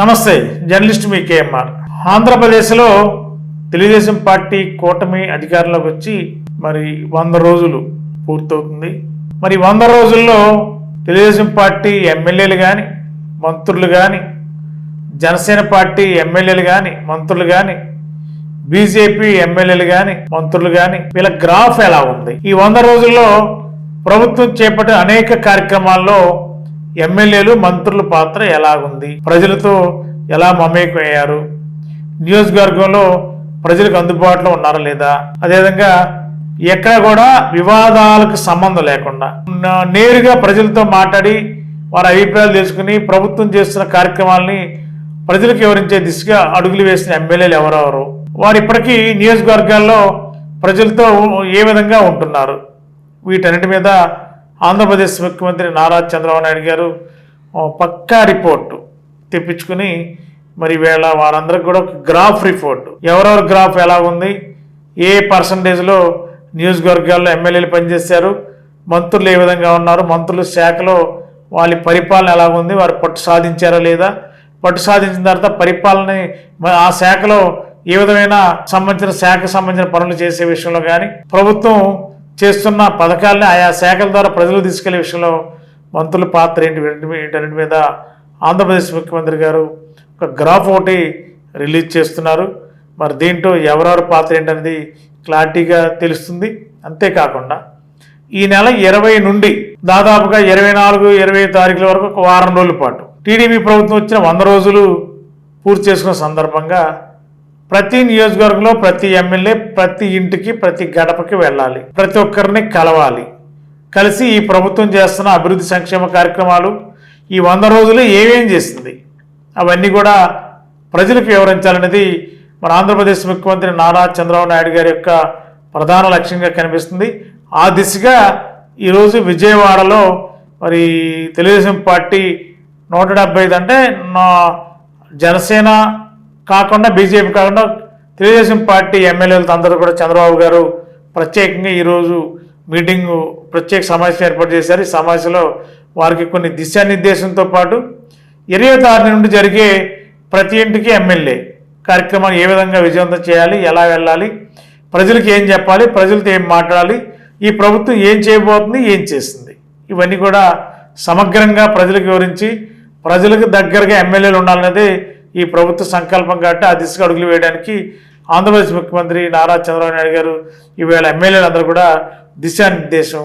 నమస్తే జర్నలిస్ట్ మీ కేఎంఆర్. ఆంధ్రప్రదేశ్లో తెలుగుదేశం పార్టీ కూటమి అధికారంలోకి వచ్చి మరి వంద రోజులు పూర్తవుతుంది. మరి వంద రోజుల్లో తెలుగుదేశం పార్టీ ఎమ్మెల్యేలు కానీ మంత్రులు కానీ జనసేన పార్టీ ఎమ్మెల్యేలు కానీ మంత్రులు కానీ బీజేపీ ఎమ్మెల్యేలు కానీ మంత్రులు కానీ వీళ్ళ గ్రాఫ్ ఎలా ఉంది? ఈ వంద రోజుల్లో ప్రభుత్వం చేపట్టిన అనేక కార్యక్రమాల్లో ఎమ్మెల్యేలు మంత్రుల పాత్ర ఎలాగుంది? ప్రజలతో ఎలా మమేకమయ్యారు? నియోజకవర్గంలో ప్రజలకు అందుబాటులో ఉన్నారా లేదా? అదేవిధంగా ఎక్కడ కూడా వివాదాలకు సంబంధం లేకుండా నేరుగా ప్రజలతో మాట్లాడి వారి అభిప్రాయాలు తెలుసుకుని ప్రభుత్వం చేస్తున్న కార్యక్రమాలని ప్రజలకు వివరించే దిశగా అడుగులు వేసిన ఎమ్మెల్యేలు ఎవరెవరు? వారు ఇప్పటికీ నియోజకవర్గాల్లో ప్రజలతో ఏ విధంగా ఉంటున్నారు? వీటన్నిటి మీద ఆంధ్రప్రదేశ్ ముఖ్యమంత్రి నారా చంద్రబాబు నాయుడు గారు పక్కా రిపోర్టు తెప్పించుకుని మరి వేళ వారందరికి కూడా ఒక గ్రాఫ్ రిపోర్ట్. ఎవరెవరు గ్రాఫ్ ఎలా ఉంది ఏ పర్సంటేజ్లో నియోజకవర్గాల్లో ఎమ్మెల్యేలు పనిచేశారు మంత్రులు ఏ విధంగా ఉన్నారు మంత్రుల శాఖలో వాళ్ళ పరిపాలన ఎలా ఉంది వారు పట్టు సాధించారా లేదా పట్టు సాధించిన తర్వాత పరిపాలన ఆ శాఖలో ఏ విధమైన సంబంధించిన శాఖకు సంబంధించిన పనులు చేసే విషయంలో కానీ ప్రభుత్వం చేస్తున్న పథకాలని ఆయా శాఖల ద్వారా ప్రజలు తీసుకెళ్ళే విషయంలో మంత్రుల పాత్ర ఏంటి వీటి వీటన్నిటి మీద ఆంధ్రప్రదేశ్ ముఖ్యమంత్రి గారు ఒక గ్రాఫ్ ఒకటి రిలీజ్ చేస్తున్నారు. మరి దీంట్లో ఎవరెవరి పాత్ర ఏంటనేది క్లారిటీగా తెలుస్తుంది. అంతేకాకుండా ఈ నెల ఇరవై నుండి దాదాపుగా ఇరవై నాలుగు ఇరవై తారీఖుల వరకు ఒక వారం రోజుల పాటు టీడీపీ ప్రభుత్వం వచ్చిన వంద రోజులు పూర్తి చేసుకున్న సందర్భంగా ప్రతి నియోజకవర్గంలో ప్రతి ఎమ్మెల్యే ప్రతి ఇంటికి ప్రతి గడపకి వెళ్ళాలి. ప్రతి ఒక్కరిని కలవాలి. కలిసి ఈ ప్రభుత్వం చేస్తున్న అభివృద్ధి సంక్షేమ కార్యక్రమాలు ఈ వంద రోజులు ఏమేం చేసింది? అవన్నీ కూడా ప్రజలకు వివరించాలనేది మన ఆంధ్రప్రదేశ్ ముఖ్యమంత్రి నారా చంద్రబాబు నాయుడు గారి యొక్క ప్రధాన లక్ష్యంగా కనిపిస్తుంది. ఆ దిశగా ఈరోజు విజయవాడలో మరి తెలుగుదేశం పార్టీ నూట డెబ్బై ఐదు అంటే నా జనసేన కాకుండా బీజేపీ కాకుండా తెలుగుదేశం పార్టీ ఎమ్మెల్యేలతో అందరూ కూడా చంద్రబాబు గారు ప్రత్యేకంగా ఈరోజు మీటింగ్ ప్రత్యేక సమావేశం ఏర్పాటు చేశారు. ఈ సమావేశంలో వారికి కొన్ని దిశానిర్దేశంతో పాటు ఇరవై తారీఖు నుండి జరిగే ప్రతి ఇంటికి ఎమ్మెల్యే కార్యక్రమాన్ని ఏ విధంగా విజయవంతం చేయాలి ఎలా వెళ్ళాలి ప్రజలకు ఏం చెప్పాలి ప్రజలతో ఏం మాట్లాడాలి ఈ ప్రభుత్వం ఏం చేయబోతుంది ఏం చేస్తుంది? ఇవన్నీ కూడా సమగ్రంగా ప్రజలకు వివరించి ప్రజలకు దగ్గరగా ఎమ్మెల్యేలు ఉండాలనేది ఈ ప్రభుత్వ సంకల్పం కాబట్టి ఆ దిశగా అడుగులు వేయడానికి ఆంధ్రప్రదేశ్ ముఖ్యమంత్రి నారా చంద్రబాబు నాయుడు గారు ఈవేళ ఎమ్మెల్యేలందరూ కూడా దిశానిర్దేశం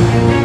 Thank you.